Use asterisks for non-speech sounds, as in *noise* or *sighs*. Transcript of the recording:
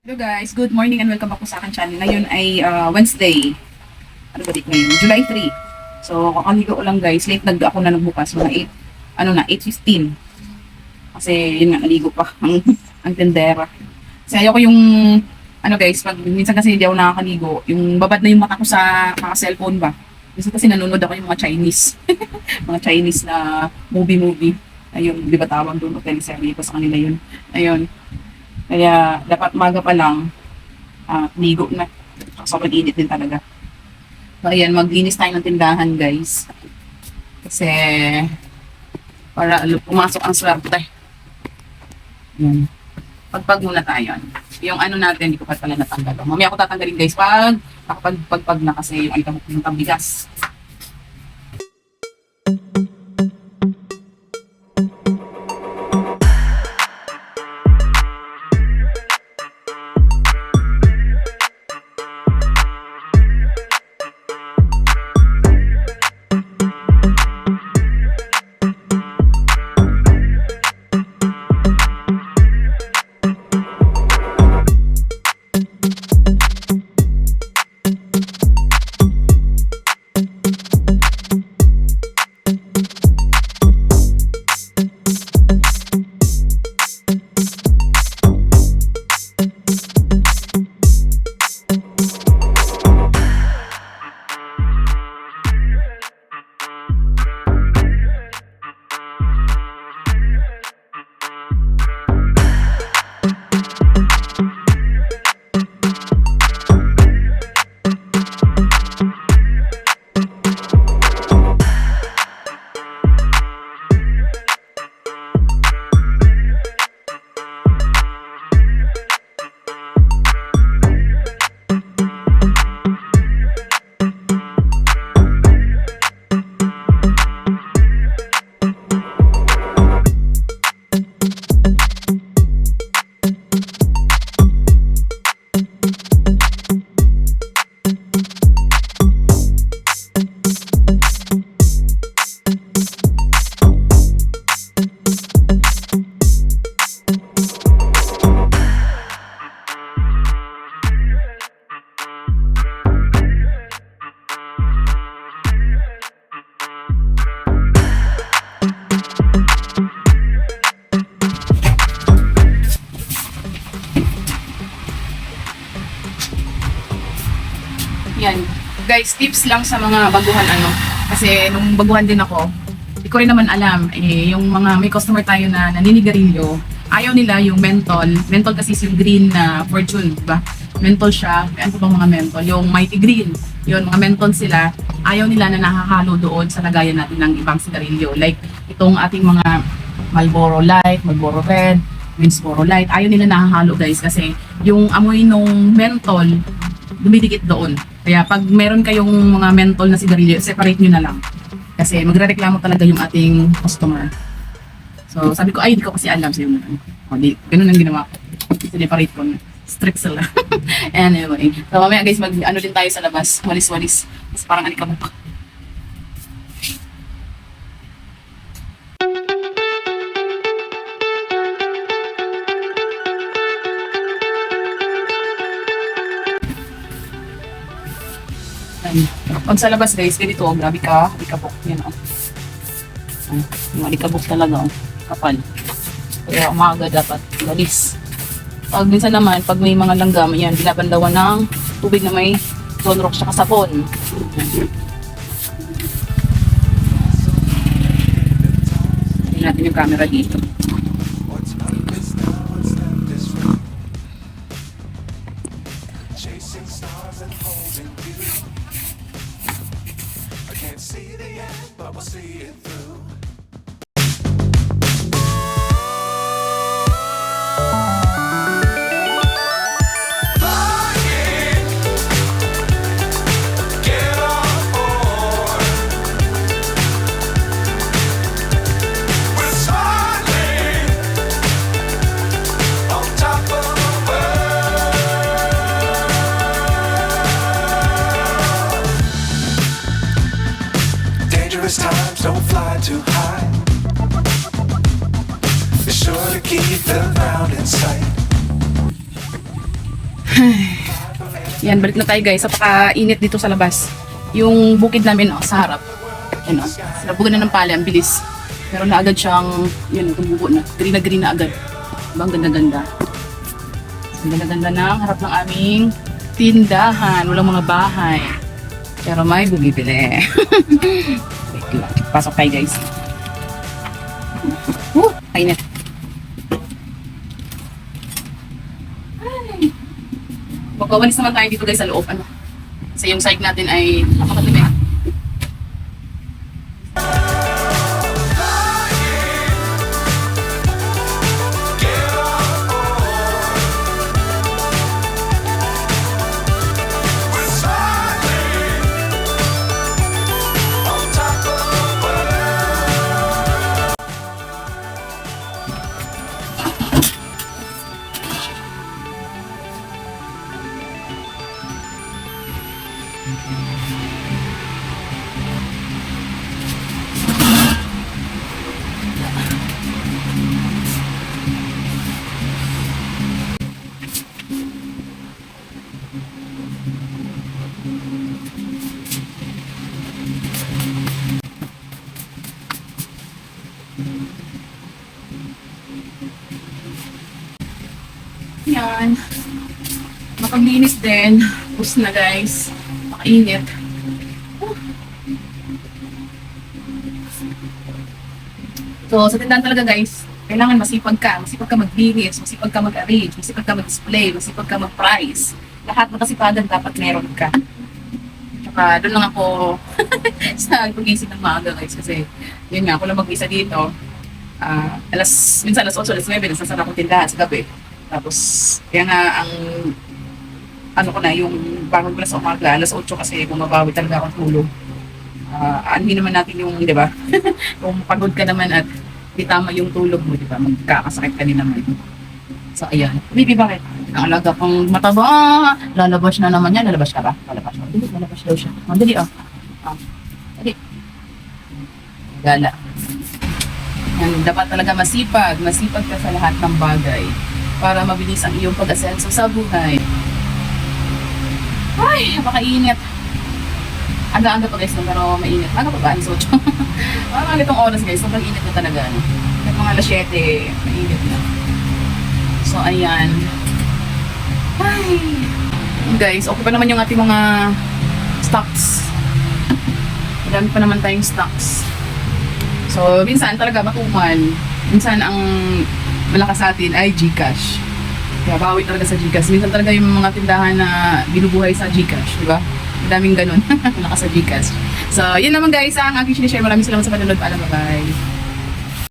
Hello guys, good morning and welcome back po sa akin channel. Ngayon ay ah, Wednesday. Ano ba date ngayon? July 3. So, kakaligo ko lang guys. Late nag ako na nagbukas. Mga 8, ano na, 8.15. Kasi yun nga, naligo pa *laughs* ang, ang tendera. Kasi ayoko yung, ano guys, pag minsan kasi hindi ako nakakaligo, yung babad na yung mata ko sa kaka-cellphone ba. Kasi kasi nanonood ako yung mga Chinese. *laughs* mga Chinese na movie-movie. Ayun, di ba tawag doon o teleserye ko sa kanila yun. Ayun. Kaya dapat maga pa lang, ah, ligo na. Sobrang init din talaga. So ayan, maglinis tayo ng tindahan guys. Kasi para pumasok ang swerte. Yan. Pagpag muna tayo. Yung ano natin, hindi ko pa pala natanggal. Mamaya ako tatanggalin guys pag nakapagpagpag na kasi yung itabok ng tabigas. Yan. Guys, tips lang sa mga baguhan ano. Kasi nung baguhan din ako, hindi ko rin naman alam, eh, yung mga may customer tayo na naninigarilyo, ayaw nila yung mentol. Mentol kasi yung green na fortune, di ba? Mentol siya. Ano bang mga mentol? Yung mighty green. Yun, mga mentol sila. Ayaw nila na nakahalo doon sa lagayan natin ng ibang sigarilyo. Like, itong ating mga Marlboro Light, Marlboro Red, Winsboro Light. Ayaw nila nakahalo guys kasi yung amoy nung mentol, dumidikit doon. Kaya pag meron kayong mga mentol na sigarilyo, separate nyo na lang. Kasi magre-reklamo talaga yung ating customer. So, sabi ko, ay, hindi ko kasi alam sa'yo na. O, di, ganun ang ginawa ko. Sineparate ko na. Strict sila. *laughs* anyway. So, mamaya guys, mag, ano din tayo sa labas. Walis-walis. Mas parang alikabok. Pag sa labas guys, ganito, oh, grabe ka, alikabok. Yan oh. Oh, Yung alikabok talaga, oh. kapal. Kaya umaga dapat, galis. Pag minsan naman, pag may mga langgam, yan, binabandawan ng tubig na may sunrock siya kasapon. Tingnan natin yung camera dito. Chasing stars and holding see the end, but we'll see it through. Dangerous times don't fly too high. Be sure to keep the ground in sight. *sighs* Yan, balik na tayo guys. Napaka-init dito sa labas. Yung bukid namin oh, sa harap. Yan o. Sinabugan na ng pala. Ang bilis. Pero na agad siyang, yun, tumubo na. Green na green na agad. Diba? Ang ganda-ganda. Ang ganda-ganda ng harap ng aming tindahan. Walang mga bahay. Pero may bumibili. *laughs* Wait lang. Pasok tayo guys. Woo! Kainit. Magwawalis naman tayo dito guys sa loob. Ano? Kasi yung site natin ay napakatibig. Yan. Mapaglinis din. Tapos na guys. Makainit. So, sa tindahan talaga guys, kailangan masipag ka. Masipag ka maglinis, masipag ka mag-arrange, masipag ka mag-display, masipag ka mag-price. Lahat ng kasipagan dapat meron ka. Tsaka doon lang ako *laughs* sa pag-isip ng maaga guys kasi yun nga, ako lang mag-isa dito. Ah, alas, minsan alas 8, alas 9, nasasara akong tindahan sa gabi. Tapos, kaya nga ang ano ko na, yung bangon ko na sa umaga, alas 8 kasi bumabawi talaga akong tulog. Ah, aanhin naman natin yung, di ba? *laughs* Kung pagod ka naman at di tama yung tulog mo, di ba? Magkakasakit ka din naman. So, ayan. Baby, bakit? Ang alaga mataba. Lalabas na naman yan. Lalabas ka ba? Lalabas lalabas daw siya. Oh, dali, oh. Oh. Gala. Yan, dapat talaga masipag. Masipag ka sa lahat ng bagay para mabilis ang iyong pag-asenso sa buhay. Ay, napakainit. Aga-aga pa guys, pero mainit. Aga pa ba? Alas 8. Parang *laughs* mga itong oras guys, sobrang init na talaga. No? Kahit mga alas 7, mainit na. So, ayan. Ay. Guys, okay pa naman yung ating mga stocks. Marami pa naman tayong stocks. So, minsan talaga matumal. Minsan ang malakas sa atin ay Gcash. Kaya bawi talaga sa Gcash. Minsan talaga yung mga tindahan na binubuhay sa Gcash, di ba? Madaming ganun. *laughs* malakas sa Gcash. So, yun naman guys ang aking sinishare. Maraming salamat sa panonood. Paalam, bye-bye.